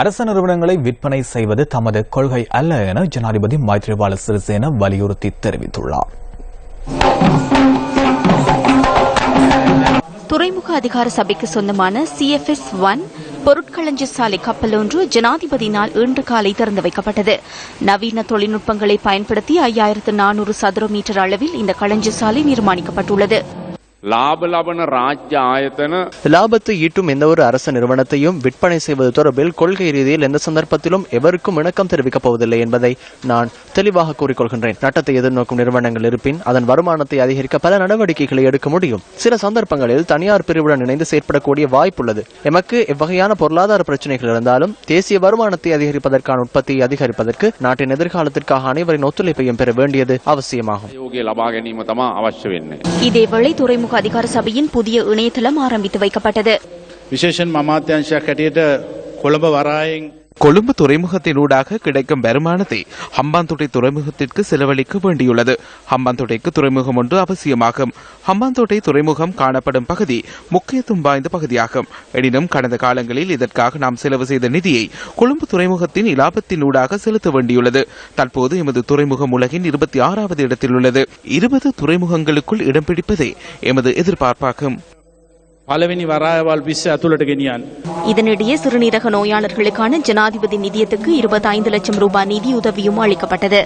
அரச நிறுவனங்களை விற்பனை செய்வது தமது கொள்கை அல்ல என ஜனாதிபதி மைத்ரிபால சிறிசேன வலியுறுத்தி தெரிவித்துள்ளார். துறைமுக அதிகார சபைக்கு சொந்தமான சிஎஃப்எஸ் ஒன் பொருட்களஞ்சி சாலை கப்பல் ஒன்று ஜனாதிபதியினால் இன்று காலை திறந்து வைக்கப்பட்டது. நவீன தொழில்நுட்பங்களை பயன்படுத்தி ஐயாயிரத்து நானூறு சதுர மீட்டர் அளவில் இந்த களஞ்சி சாலை நிர்மாணிக்கப்பட்டுள்ளது. லாபத்தை ஈட்டும் எந்த ஒரு அரசு நிறுவனத்தையும் விற்பனை செய்வது தொடர்பில் கொள்கை ரீதியில் எந்த சந்தர்ப்பத்திலும் எவருக்கும் இணக்கம் தெரிவிக்கப் போவதில்லை என்பதை நான் தெளிவாக கூறிக்கொள்கின்றேன். நட்டத்தை எதிர்நோக்கும் நிறுவனங்கள் இருப்பின் அதன் வருமானத்தை அதிகரிக்க பல நடவடிக்கைகளை எடுக்க முடியும். சில சந்தர்ப்பங்களில் தனியார் பிரிவுடன் இணைந்து செயற்படக்கூடிய வாய்ப்புள்ளது. எமக்கு இவ்வகையான பொருளாதார பிரச்சனைகள் இருந்தாலும் தேசிய வருமானத்தை அதிகரிப்பதற்கான உற்பத்தியை அதிகரிப்பதற்கு நாட்டின் எதிர்காலத்திற்காக அனைவரின் ஒத்துழைப்பையும் பெற வேண்டியது அவசியமாகும். இதேவேளை துறைமுக சமூக அதிகார சபையின் புதிய இணையதளம் ஆரம்பித்து வைக்கப்பட்டது. விசேஷன் மமாத்தியான்ஷா கட்டியிட்ட கொழும்பு வராயிங் கொழும்பு துறைமுகத்தினூடாக கிடைக்கும் வருமானத்தை ஹம்பாந்தோட்டை துறைமுகத்திற்கு செலவழிக்க வேண்டியுள்ளது. ஹம்பாந்தோட்டைக்கு துறைமுகம் ஒன்று அவசியமாகும். ஹம்பாந்தோட்டை துறைமுகம் காணப்படும் பகுதி முக்கியத்துவம் வாய்ந்த பகுதியாகும். எனினும் கடந்த காலங்களில் இதற்காக நாம் செலவு செய்த நிதியை கொழும்பு துறைமுகத்தின் இலாபத்தினூடாக செலுத்த வேண்டியுள்ளது. தற்போது எமது துறைமுகம் உலகின் இருபத்தி ஆறாவது இடத்தில் உள்ளது இருபது துறைமுகங்களுக்குள் இடம் பிடிப்பதே எமது எதிர்பார்ப்பாகும். பலவினி வராயவால் விச அத்துலட்டு கெனியான் இதனிடையே சிறுநீரக நோயாளர்களுக்கான ஜனாதிபதி நிதியத்துக்கு இருபத்தைந்து லட்சம் ரூபாய் நிதி உதவியும் அளிக்கப்பட்டது.